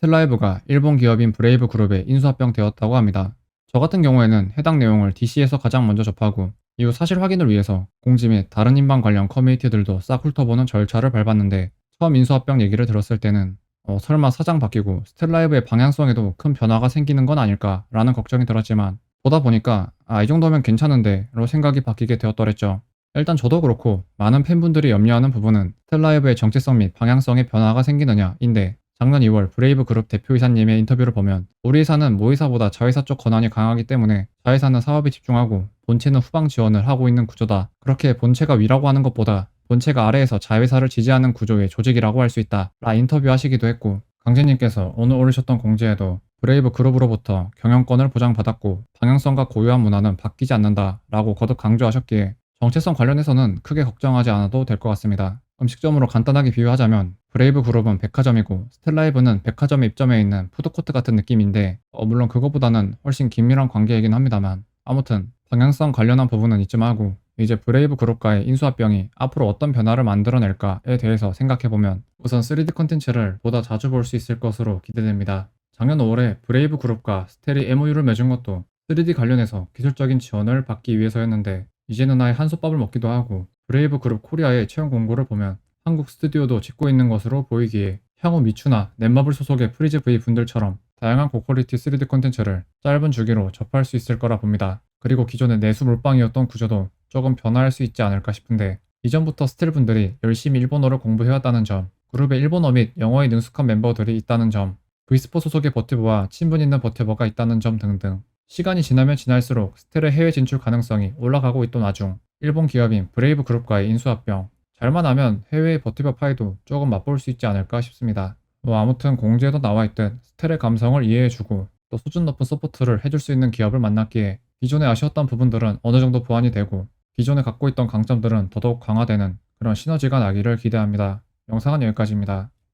스텔라이브가 일본 기업인 브레이브 그룹에 인수합병되었다고 합니다. 저 같은 경우에는 해당 내용을 DC에서 가장 먼저 접하고 이후 사실 확인을 위해서 공지 및 다른 인방 관련 커뮤니티들도 싹 훑어보는 절차를 밟았는데 처음 인수합병 얘기를 들었을 때는 어, 설마 사장 바뀌고 스텔라이브의 방향성에도 큰 변화가 생기는 건 아닐까라는 걱정이 들었지만 보다 보니까 아, 이 정도면 괜찮은데 로 생각이 바뀌게 되었더랬죠. 일단 저도 그렇고 많은 팬분들이 염려하는 부분은 스텔라이브의 정체성 및 방향성에 변화가 생기느냐인데 작년 2월 브레이브 그룹 대표이사님의 인터뷰를 보면 우리 회사는 모의사보다 자회사 쪽 권한이 강하기 때문에 자회사는 사업에 집중하고 본체는 후방 지원을 하고 있는 구조다. 그렇게 본체가 위라고 하는 것보다 본체가 아래에서 자회사를 지지하는 구조의 조직이라고 할 수 있다. 라 인터뷰하시기도 했고 강재님께서 오늘 올리셨던 공지에도 브레이브 그룹으로부터 경영권을 보장받았고 방향성과 고유한 문화는 바뀌지 않는다 라고 거듭 강조하셨기에 정체성 관련해서는 크게 걱정하지 않아도 될 것 같습니다. 음식점으로 간단하게 비유하자면 브레이브 그룹은 백화점이고 스텔라이브는 백화점에 입점해 있는 푸드코트 같은 느낌인데 어, 물론 그것보다는 훨씬 긴밀한 관계이긴 합니다만 아무튼 방향성 관련한 부분은 이쯤 하고 이제 브레이브 그룹과의 인수합병이 앞으로 어떤 변화를 만들어낼까에 대해서 생각해보면 우선 3D 콘텐츠를 보다 자주 볼 수 있을 것으로 기대됩니다. 작년 5월에 브레이브 그룹과 스텔이 MOU를 맺은 것도 3D 관련해서 기술적인 지원을 받기 위해서였는데 이제는 아예 한솥밥을 먹기도 하고 브레이브 그룹 코리아의 채용 공고를 보면 한국 스튜디오도 짓고 있는 것으로 보이기에 향후 미추나 넷마블 소속의 프리즈 V 분들처럼 다양한 고퀄리티 3D 콘텐츠를 짧은 주기로 접할 수 있을 거라 봅니다. 그리고 기존의 내수 몰빵이었던 구조도 조금 변화할 수 있지 않을까 싶은데 이전부터 스틸 분들이 열심히 일본어를 공부해왔다는 점, 그룹에 일본어 및 영어에 능숙한 멤버들이 있다는 점, V스포 소속의 버티버와 친분 있는 버티버가 있다는 점 등등 시간이 지나면 지날수록 스텔의 해외 진출 가능성이 올라가고 있던 와중 일본 기업인 브레이브 그룹과의 인수합병 잘만 하면 해외의 버티버 파이도 조금 맛볼 수 있지 않을까 싶습니다. 뭐 아무튼 공지에도 나와 있듯 스텔의 감성을 이해해주고 또 수준 높은 서포트를 해줄 수 있는 기업을 만났기에 기존에 아쉬웠던 부분들은 어느 정도 보완이 되고 기존에 갖고 있던 강점들은 더더욱 강화되는 그런 시너지가 나기를 기대합니다. 영상은 여기까지입니다.